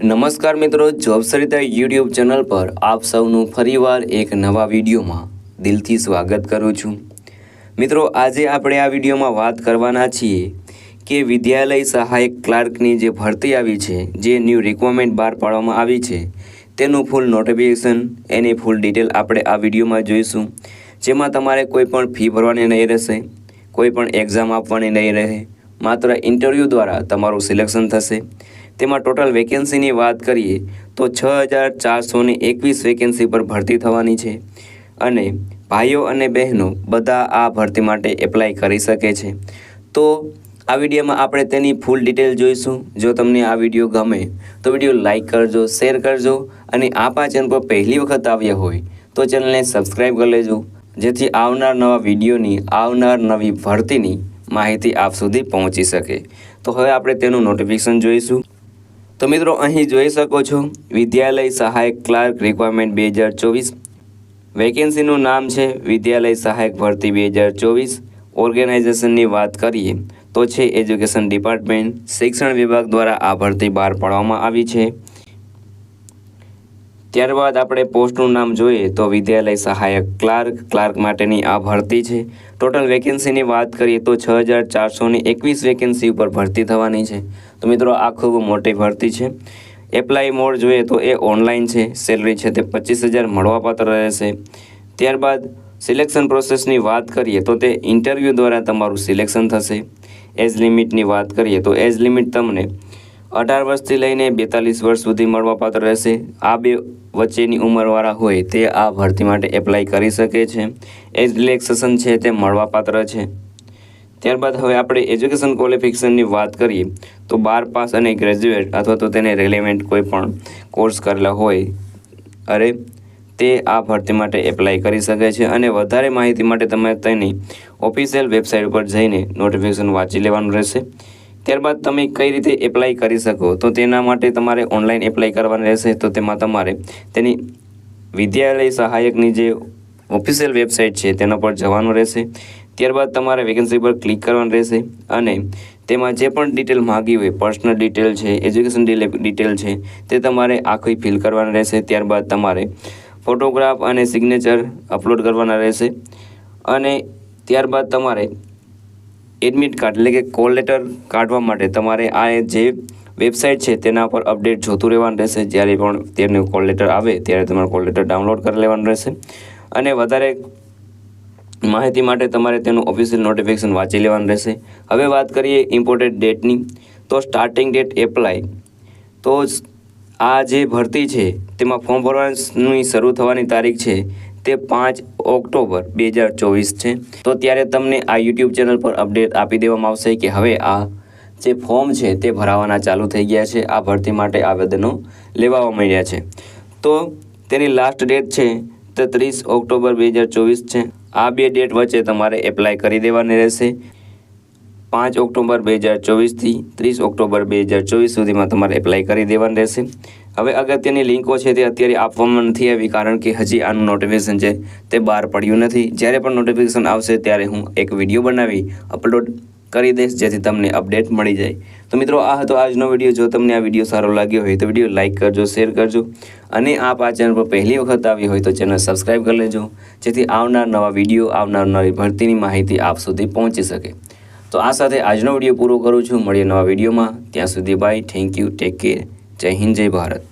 નમસ્કાર મિત્રો, job Sarita YouTube channel પર આપ સૌનું ફરીવાર એક નવા વિડીયોમાં દિલથી સ્વાગત કરું છું. મિત્રો, આજે આપણે આ વિડીયોમાં વાત કરવાના છીએ કે વિદ્યાલય સહાયક ક્લાર્કની જે ભરતી આવી છે, જે ન્યૂ રિક્વાયરમેન્ટ બહાર પાડવામાં આવી છે, તેનું ફૂલ નોટિફિકેશન એની ફૂલ ડિટેલ આપણે આ વિડીયોમાં જોઈશું. જેમાં તમારે કોઈ પણ ફી ભરવાની નહીં રહેશે, કોઈ પણ એક્ઝામ આપવાની નહીં રહે, માત્ર ઇન્ટરવ્યૂ દ્વારા તમારું સિલેક્શન થશે. તેમાં ટોટલ વેકેન્સીની વાત કરીએ, તો છ હજાર ચારસો એકવીસ વેકેન્સી પર ભરતી થવાની છે. અને ભાઈઓ અને બહેનો બધા આ ભરતી માટે એપ્લાય કરી શકે છે. તો આ વિડીયોમાં આપણે તેની ફૂલ ડિટેલ જોઈશું. જો તમને આ વીડિયો ગમે, તો વીડિયો લાઇક કરજો શેર કરજો, અને આપ આ ચેનલ પર પહેલી વખત આવ્યા હોય, તો ચેનલને સબસ્ક્રાઈબ કરી લેજો. જેથી આવનાર નવા વિડીયોની, આવનાર નવી ભરતીની માહિતી આપ સુધી પહોંચી શકે. તો હવે આપણે તેનું નોટિફિકેશન જોઈશું. તો મિત્રો, અહીં જોઈ શકો છો, વિદ્યાલય સહાયક ક્લાર્ક રિક્વાયરમેન્ટ બે હજાર ચોવીસ. વેકેન્સીનું નામ છે, વિદ્યાલય સહાયક ભરતી બે હજાર ચોવીસ. ઓર્ગેનાઇઝેશનની વાત કરીએ, તો છે એજ્યુકેશન ડિપાર્ટમેન્ટ શિક્ષણ વિભાગ દ્વારા આ ભરતી બહાર પાડવામાં આવી છે. ત્યારબાદ આપણે પોસ્ટનું નામ જોઈએ તો વિદ્યાલય સહાયક ક્લાર્ક. ક્લાર્ક માટેની આ ભરતી છે. ટોટલ વેકેન્સીની વાત કરીએ તો છ હજાર ચારસોની એકવીસ વેકેન્સી ઉપર ભરતી થવાની છે. તો મિત્રો, આ ખૂબ મોટી ભરતી છે. એપ્લાય મોડ જોઈએ તો એ ઓનલાઈન છે. સેલરી છે તે પચીસ હજાર મળવાપાત્ર રહેશે. ત્યારબાદ સિલેક્શન પ્રોસેસની વાત કરીએ તો તે ઇન્ટરવ્યૂ દ્વારા તમારું સિલેક્શન થશે. એજ લિમિટની વાત કરીએ તો એજ લિમિટ તમને અઢાર વર્ષથી લઈને બેતાલીસ વર્ષ સુધી મળવાપાત્ર રહેશે. આ બે વચ્ચેની ઉંમરવાળા હોય તે આ ભરતી માટે એપ્લાય કરી શકે છે. એજ રિલેક્સેશન છે તે મળવાપાત્ર છે. ત્યારબાદ હવે આપણે એજ્યુકેશન ક્વોલિફિકેશનની વાત કરીએ, તો બાર પાસ અને ગ્રેજ્યુએટ અથવા તો તેને રિલેવન્ટ કોઈ પણ કોર્સ કરેલા હોય, અરે, તે આ ભરતી માટે એપ્લાય કરી શકે છે અને વધારે માહિતી માટે તમે તેની ઓફિશિયલ વેબસાઇટ ઉપર જઈને નોટિફિકેશન વાંચી લેવાનું રહેશે. ત્યારબાદ તમે કઈ રીતે એપ્લાય કરી શકો? તો તેના માટે તમારે ઓનલાઈન એપ્લાય કરવાની રહેશે. તો તેમાં તમારે તેની વિદ્યાલય સહાયકની જે ઓફિશિયલ વેબસાઇટ છે, તેના પર જવાનું રહેશે. ત્યારબાદ તમારે વેકેન્સી પર ક્લિક કરવાનું રહેશે અને તેમાં જે પણ ડિટેલ માગી હોય પર્સનલ ડિટેલ છે એજ્યુકેશન ડિટેલ છે, તે તમારે આખી ફિલ કરવાની રહેશે. ત્યારબાદ તમારે ફોટોગ્રાફ અને સિગ્નેચર અપલોડ કરવાના રહેશે. અને ત્યારબાદ તમારે એડમિટ કાર્ડ એટલે કે કોલ લેટર કાઢવા માટે તમારે આ જે વેબસાઇટ છે તેના પર અપડેટ જોતું રહેવાનું રહેશે. જ્યારે પણ તેનું કોલ લેટર આવે ત્યારે તમારે કોલ લેટર ડાઉનલોડ કરી લેવાનું રહેશે. અને વધારે માહિતી માટે તમારે તેનું ઓફિશિયલ નોટિફિકેશન વાંચી લેવાનું રહેશે. હવે વાત કરીએ ઇમ્પોર્ટેડ ડેટની તો સ્ટાર્ટિંગ ડેટ એપ્લાય તો આ જે ભરતી છે તેમાં ફોર્મ ભરવાની શરૂ થવાની તારીખ છે. તે પાંચ ઓક્ટોબર બે હજાર ચોવીસ છે. તો ત્યારે તમને આ યુટ્યુબ ચેનલ પર અપડેટ આપી દેવામાં આવશે કે હવે આ જે ફોર્મ છે તે ભરાવાના ચાલુ થઈ ગયા છે. આ ભરતી માટે આવેદનો લેવામાં મળ્યા છે. તો તેની લાસ્ટ ડેટ છે તે ત્રીસ ઓક્ટોબર બે હજાર ચોવીસ છે. આ બે ડેટ વચ્ચે તમારે એપ્લાય કરી દેવાની રહેશે. પાંચ ઓક્ટોબર બે હજાર ચોવીસથી ત્રીસ ઓક્ટોબર બે હજાર ચોવીસ સુધીમાં તમારે એપ્લાય કરી દેવાનું રહેશે. હવે અગત્યની લિંકો છે તે અત્યારે આપવામાં નથી આવી, કારણ કે હજી આનું નોટિફિકેશન છે તે બહાર પડ્યું નથી. જ્યારે પણ નોટિફિકેશન આવશે ત્યારે હું એક વીડિયો બનાવી અપલોડ કરી દઈશ, જેથી તમને અપડેટ મળી જાય. તો મિત્રો, આ હતો આજનો વીડિયો જો તમને આ વીડિયો સારો લાગ્યો હોય તો વીડિયો લાઇક કરજો શેર કરજો. અને આપ આ ચેનલ પર પહેલી વખત આવી હોય તો ચેનલ સબસ્ક્રાઈબ કરી લેજો, જેથી આવનાર નવા વીડિયો આવનાર નવી ભરતીની માહિતી આપ સુધી પહોંચી શકે. તો આ સાથે આજનો વીડિયો પૂરો કરું છું. મળીએ નવા વિડીયોમાં ત્યાં સુધી bye thank you take care જય હિન્દ, જય ભારત.